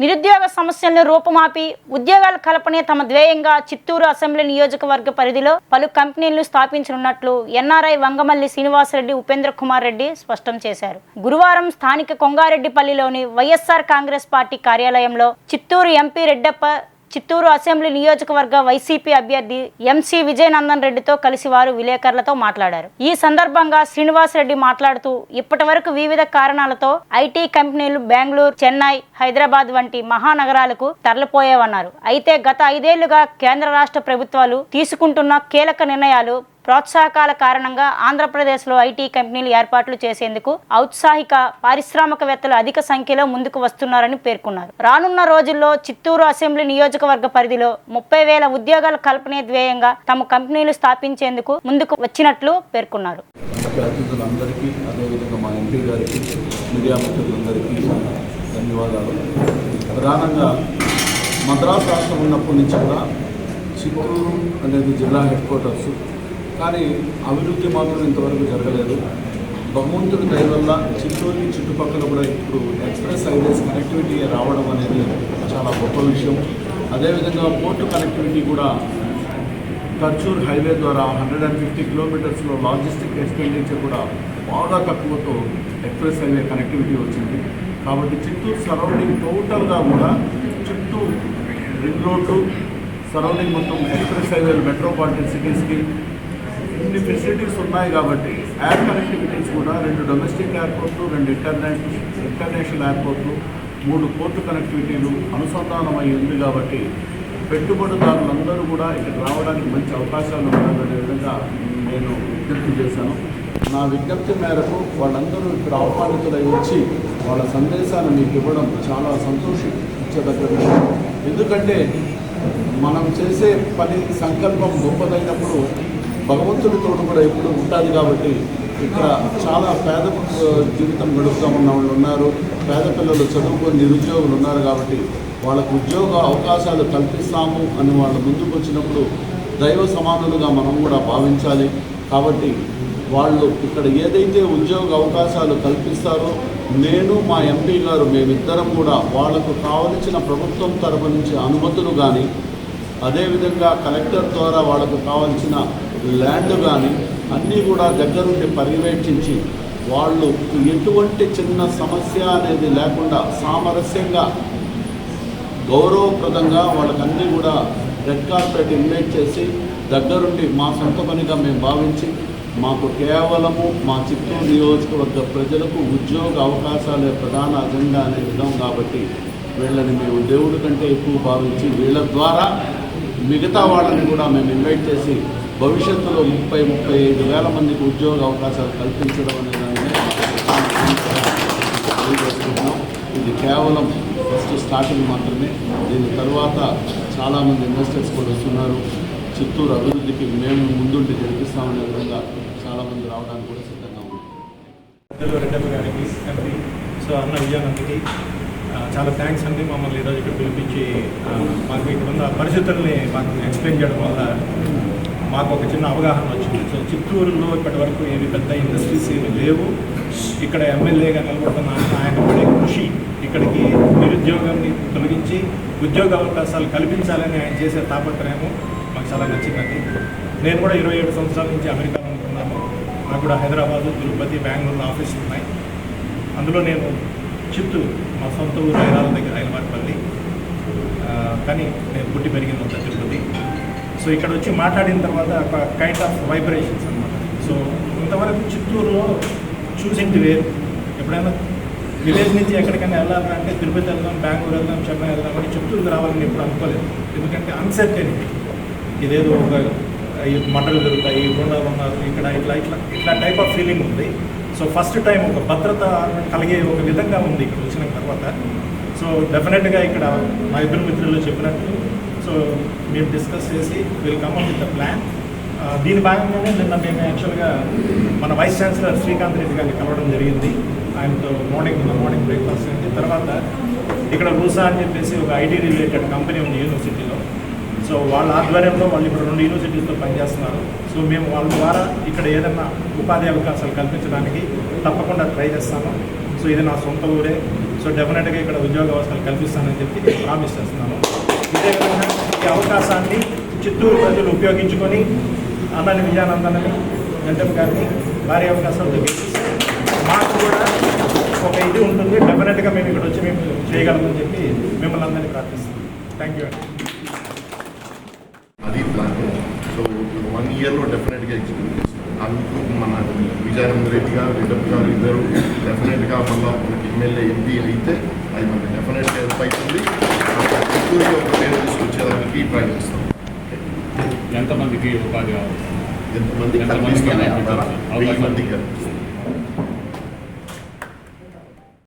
నిరుద్యోగ సమస్యలను రూపుమాపి ఉద్యోగాల కల్పనే తమ ధ్యేయంగా చిత్తూరు అసెంబ్లీ నియోజకవర్గ పరిధిలో పలు కంపెనీలను స్థాపించనున్నట్లు ఎన్ఆర్ఐ వంగమల్లి శ్రీనివాసరెడ్డి ఉపేంద్ర కుమార్ రెడ్డి స్పష్టం చేశారు. గురువారం స్థానిక కొంగారెడ్డిపల్లిలోని వైఎస్ఆర్ కాంగ్రెస్ పార్టీ కార్యాలయంలో చిత్తూరు ఎంపీ రెడ్డప్ప చిత్తూరు అసెంబ్లీ నియోజకవర్గ వైసీపీ అభ్యర్థి ఎంసీ విజయనందన్ రెడ్డితో కలిసి వారు విలేకరులతో మాట్లాడారు. ఈ సందర్భంగా శ్రీనివాసరెడ్డి మాట్లాడుతూ ఇప్పటి వరకు వివిధ కారణాలతో ఐటీ కంపెనీలు బెంగళూరు చెన్నై హైదరాబాద్ వంటి మహానగరాలకు తరలిపోయేవన్నారు. అయితే గత ఐదేళ్ళుగా కేంద్ర రాష్ట్ర ప్రభుత్వాలు తీసుకుంటున్న కీలక నిర్ణయాలు ప్రోత్సాహకాల కారణంగా ఆంధ్రప్రదేశ్లో ఐటీ కంపెనీలు ఏర్పాట్లు చేసేందుకు ఔత్సాహిక పారిశ్రామికవేత్తలు అధిక సంఖ్యలో ముందుకు వస్తున్నారని పేర్కొన్నారు. రానున్న రోజుల్లో చిత్తూరు అసెంబ్లీ నియోజకవర్గ పరిధిలో ముప్పై వేల ఉద్యోగాల కల్పనే ధ్యేయంగా తమ కంపెనీలు స్థాపించేందుకు ముందుకు వచ్చినట్లు పేర్కొన్నారు. అతిథులందరికీ అదేవిధంగా మా ఎంపీ గారికి మీడియా మిత్రులందరికీ ధన్యవాదాలు. ప్రధానంగా మద్రాసు రాష్ట్రం ఉన్నప్పటి నుంచి కూడా చిత్తూరు అనేది జిల్లా హెడ్ క్వార్టర్స్ కానీ అభివృద్ధి మాత్రం ఇంతవరకు జరగలేదు. భగవంతుడి దయ వల్ల చిత్తూరు చుట్టుపక్కల కూడా ఇప్పుడు ఎక్స్ప్రెస్ హైవేస్ కనెక్టివిటీ రావడం అనేది చాలా గొప్ప విషయం. అదేవిధంగా పోర్టు కనెక్టివిటీ కూడా ఖర్చూర్ హైవే ద్వారా హండ్రెడ్ అండ్ ఫిఫ్టీ కిలోమీటర్స్లో లాజిస్టిక్ ఎక్స్పెండిచర్ కూడా బాగా తక్కువతో ఎక్స్ప్రెస్ హైవే కనెక్టివిటీ వచ్చింది. కాబట్టి చిత్తూరు సరౌండింగ్ టోటల్గా కూడా చుట్టూ రింగ్ రోడ్డు సరౌండింగ్ మొత్తం ఎక్స్ప్రెస్ హైవేలు మెట్రోపాలిటన్ సిటీస్కి ఇన్ని ఫెసిలిటీస్ ఉన్నాయి కాబట్టి ఎయిర్ కనెక్టివిటీస్ కూడా రెండు డొమెస్టిక్ ఎయిర్పోర్ట్లు రెండు ఇంటర్నేషనల్ ఇంటర్నేషనల్ ఎయిర్పోర్ట్లు మూడు పోర్టు కనెక్టివిటీలు అనుసంధానం అయి ఉంది కాబట్టి పెట్టుబడిదారులందరూ కూడా ఇక్కడ రావడానికి మంచి అవకాశాలు ఉన్నాయనే విధంగా నేను విజ్ఞప్తి చేశాను. నా విజ్ఞప్తి మేరకు వాళ్ళందరూ ఇక్కడ ఆహ్వానితులై వచ్చి వాళ్ళ సందేశాన్ని మీకు ఇవ్వడం చాలా సంతోషించదగ్గ ఎందుకంటే మనం చేసే పని సంకల్పం గొప్పదైనప్పుడు భగవంతుడి తోడు కూడా ఎప్పుడు ఉంటుంది కాబట్టి ఇక్కడ చాలా పేద జీవితం గడుపుతూ ఉన్న వాళ్ళు ఉన్నారు. పేద పిల్లలు చదువుకొని నిరుద్యోగులు ఉన్నారు కాబట్టి వాళ్ళకు ఉద్యోగ అవకాశాలు కల్పిస్తాము అని వాళ్ళు ముందుకు వచ్చినప్పుడు దైవ సమానులుగా మనం కూడా భావించాలి. కాబట్టి వాళ్ళు ఇక్కడ ఏదైతే ఉద్యోగ అవకాశాలు కల్పిస్తారో నేను మా ఎంపీ గారు మేమిద్దరం కూడా వాళ్ళకు కావలసిన ప్రభుత్వం తరపు నుంచి అనుమతులు కానీ అదేవిధంగా కలెక్టర్ ద్వారా వాళ్ళకు కావాల్సిన ల్యాండ్ కానీ అన్నీ కూడా దగ్గరుండి పర్యవేక్షించి వాళ్ళు ఎటువంటి చిన్న సమస్య అనేది లేకుండా సామరస్యంగా గౌరవప్రదంగా వాళ్ళకన్నీ కూడా రెడ్ కార్పెట్ ఇన్వైట్ చేసి దగ్గరుండి మా సొంత పనిగా మేము భావించి మాకు కేవలము మా చిత్తూరు నియోజకవర్గ ప్రజలకు ఉద్యోగ అవకాశాలే ప్రధాన అజెండా అనే విధం కాబట్టి వీళ్ళని మేము దేవుడి కంటే ఎక్కువ భావించి వీళ్ళ ద్వారా మిగతా వాళ్ళని కూడా మేము ఇన్వైట్ చేసి భవిష్యత్తులో ముప్పై ముప్పై ఐదు వేల మందికి ఉద్యోగ అవకాశాలు కల్పించడం అనే దాన్ని ఇది కేవలం ఫస్ట్ స్టార్టింగ్ మాత్రమే. దీని తర్వాత చాలామంది ఇన్వెస్టర్స్ కూడా వస్తున్నారు. చిత్తూరు అభివృద్ధికి మేము ముందుండి జరిపిస్తామనే విధంగా చాలామంది రావడానికి కూడా సిద్ధంగా ఉంది సో అన్న విజయానందకి చాలా థ్యాంక్స్ అండి మమ్మల్ని ఈరోజు ఇక్కడ పిలిపించి. మాకు ఇక్కడ ఉన్న పరిస్థితుల్ని మాకు ఎక్స్ప్లెయిన్ చేయడం వల్ల మాకు ఒక చిన్న అవగాహన వచ్చింది. సో చిత్తూరులో ఇప్పటి వరకు ఏవి పెద్ద ఇండస్ట్రీస్ ఏమి లేవు. ఇక్కడ ఎమ్మెల్యేగా నిలబడుతున్న ఆయన ఆయన పడే కృషి ఇక్కడికి నిరుద్యోగాన్ని తొలగించి ఉద్యోగ అవకాశాలు కల్పించాలని ఆయన చేసే తాపత్రయము మాకు చాలా నచ్చిందండి. నేను కూడా ఇరవై ఏడు సంవత్సరాల నుంచి అమెరికాలో ఉంటున్నాను. నాకు కూడా హైదరాబాదు తిరుపతి బెంగళూరు ఆఫీసులు ఉన్నాయి. అందులో నేను చిత్తూరు మా సొంత ఊరు ఐరాల దగ్గర హైదరాబాద్పల్లి కానీ నేను పుట్టి పెరిగిందంత తిరుపతి. సో ఇక్కడ వచ్చి మాట్లాడిన తర్వాత ఒక కైండ్ ఆఫ్ వైబ్రేషన్స్ అనమాట సో ఇంతవరకు చిత్తూరులో చూసింది వేరు. ఎప్పుడైనా విలేజ్ నుంచి ఎక్కడికైనా వెళ్ళాలంటే తిరుపతి వెళ్దాం బెంగళూరు వెళ్దాం చెన్నై వెళ్దాం అని చిత్తూరుకి రావాలని ఎప్పుడు అనుకోలేదు. ఎందుకంటే అన్సర్టెనిటీ ఇదేదో ఒక ఈ మంటలు జరుగుతాయి గుండాలు ఉన్నారు ఇక్కడ ఇట్లా ఇట్లా ఇట్లా టైప్ ఆఫ్ ఫీలింగ్ ఉంది. సో ఫస్ట్ టైం ఒక భద్రత కలిగే ఒక విధంగా ఉంది ఇక్కడ వచ్చిన తర్వాత. సో డెఫినెట్గా ఇక్కడ మా ఇద్దరు మిత్రులు చెప్పినట్టు. సో మేము డిస్కస్ చేసి will come with the plan దీని భాగంగానే నిన్న మేము యాక్చువల్గా మన వైస్ ఛాన్సలర్ శ్రీకాంత్ రెడ్డి గారిని కలవడం జరిగింది. ఆయనతో మార్నింగ్ మార్నింగ్ బ్రేక్ఫాస్ట్ అయింది తర్వాత ఇక్కడ రూసా అని చెప్పేసి ఒక ఐటీ రిలేటెడ్ కంపెనీ ఉంది యూనివర్సిటీలో సో వాళ్ళ ఆధ్వర్యంలో వాళ్ళు ఇప్పుడు రెండు యూనివర్సిటీలతో పనిచేస్తున్నారు. సో మేము వాళ్ళ ద్వారా ఇక్కడ ఏదైనా ఉపాధి అవకాశాలు కల్పించడానికి తప్పకుండా ట్రై చేస్తాము. సో ఇది నా సొంత ఊరే. సో డెఫినెట్గా ఇక్కడ ఉద్యోగ అవకాశాలు కల్పిస్తానని చెప్పి ప్రామిస్ చేస్తున్నాను. ఇదే విధంగా ఈ అవకాశాన్ని చిత్తూరు ప్రజలు ఉపయోగించుకొని అన్నని విజయానందనని వెంటనే గారిని భారీ అవకాశాలు గెలిపిస్తే మాకు కూడా ఒక ఇది ఉంటుంది. డెఫినెట్గా మేము ఇక్కడ వచ్చి మేము చేయగలమని చెప్పి మిమ్మల్ని అందరినీ ప్రార్థిస్తాం థ్యాంక్ యూ అండి అది ప్లాన్ సో వన్ ఇయర్లో డెఫినెట్గా చేస్తాం అందుకు మన విజయానంద రెడ్డి గారు రెడ్డప్ప గారు ఇద్దరు డెఫినెట్గా మళ్ళీ మనకి ఎమ్మెల్యే ఎంపీ అయితే అది మనకి డెఫినెట్గా హెల్ప్ అవుతుంది. చిత్తూరుకి ఒక పేరు తీసుకొచ్చేదానికి ప్రయత్నిస్తాం ఎంతమందికి ఉపాధి కావాలి? ఎంతమంది మందికి